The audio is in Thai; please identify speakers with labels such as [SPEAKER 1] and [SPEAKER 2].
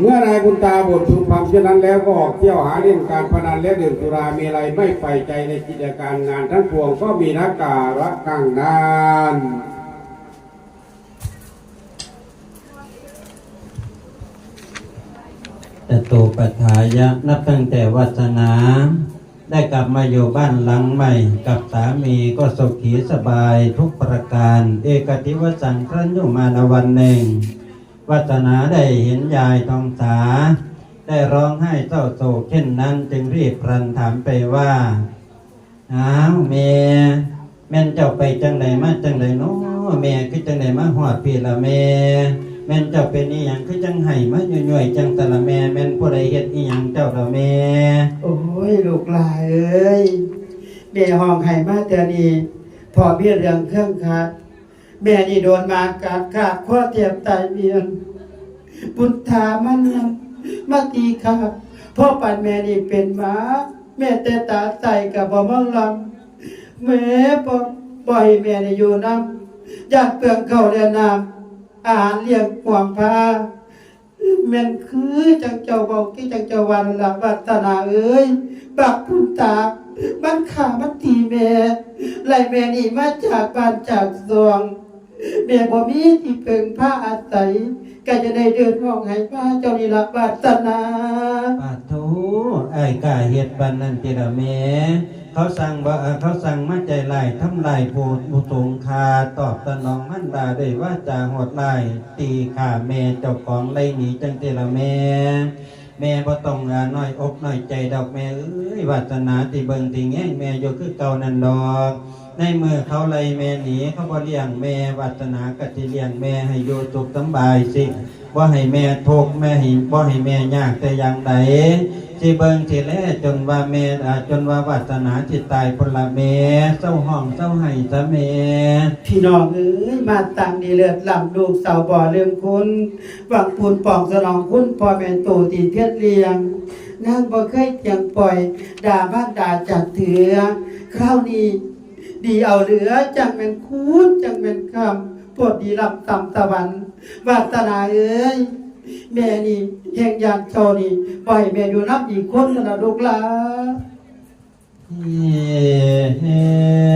[SPEAKER 1] เมื่อนายบุญตาบทพึงพำเช่นนั้นแล้วก็ออกเที่ยวหาเล่นการพนันและดื่มสุรามีอะไรไม่ใฝ่ใจในกิจการงานทั้งปวงก็มีนักการะกังนาน
[SPEAKER 2] จตุปัฏฐายะนับตั้งแต่วัฒนา ได้กลับมาอยู่บ้านหลังใหม่ กับสามีก็สุขีสบายทุกประการ เอกติวสังครั้นอยู่มานวันหนึ่ง วัฒนาได้เห็นยายทองสา ได้ร้องไห้เศร้าโศกเช่นนั้นจึงรีบพลันถามไปว่าอ้าวเมแม่นเจ้าไปจังไหนมาจังไหนเนาะแม่คือจังไหนมาหอดพี่ละแม่แม่นเจ้าเป็นอีหยังคือจังไห้มาย่อยๆจังแต่ละแม่แม่นผู้ใดเฮ็ดอีหยังเจ้าละแม่
[SPEAKER 3] โอ้ยลูกหลายเอ้ยแม่ห้องไห้มาเตือนี้พอมีเรื่องเครื่องขาด แม่นี่โดนมากัดขาดข้อเทียมตายเมียนบุญธามันนำมาตีขาดพ่อปันแม่นี่เป็นหมาแม่แต่ตาใส่กับบ่มังลำแม่บ่ปล่อยแม่นี่อยู่น้ำอยากเปลืองเข้าวและน้ำอาหารเลี้ยงห่วงพาแม่นคือจังเจ้าเบากี่จังเจ้าวันละวัฒนาเอ้ยบักพุ่นตามันขามันตีแม่ไล่แม่นี่มาจากบ้านจากซวง แม่บ่มีที่เพิ่งผ้าอาศัยก็จะได้เดินห้องให้ผ้าเจ้านี่ละวัฒนา
[SPEAKER 2] ปาทูไอ้กาเฮ็ดบันนั่นติละแม่เขาสั่งบ่เอ่อเขาสั่งมาใจลายทำลายผู้ผู้สงคาตอบสนองมันดาด้วยว่าจาหดลายตีขาแม่เจ้าของไล่หนีจังติละแม่ แม่บ่ต้องลาน้อยอกน้อยใจดอกแม่เอ้ยวาสนาตีเบิ่งที่แง่งแม่อยู่คือเก่านั่นดอกในเมื่อเขาไล่แม่หนีเขาบ่เลี้ยงแม่วาสนาก็สิเลี้ยงแม่ให้อยู่สุขสำบายสิว่าให้แม่ทุกข์แม่ให้บ่ให้แม่ยากแต่อย่างใด สิเบิงสิแลจนว่าแม่อ่าจนว่าวาสนาสิตตายพละแม่เศร้าห้องเศร้าไห้ซะแม่
[SPEAKER 3] พี่น้องเอ้ยมาตังดีเลือดลำลูกสาวบ่อเลื่อมคุณหวังปูนปองสนองคุณพ่อแม่ตูตีเพียรเลียงนางบ่เคยเจียงปล่อย ด่าบ้านด่าจากเถือคราวนี้ดีเอาเหลือจังเป็นคูณจังเป็นคำปวดดีรับต่ำตะวันวาสนาเอ้ย แม่นี่แห่งยานเจ้านี่ปล่อยแม่อยู่นับอีกคนนะลูกหลา
[SPEAKER 2] น